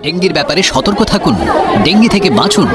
ডেঙ্গির ব্যাপারে সতর্ক থাকুন। ডেঙ্গি থেকে বাঁচুন।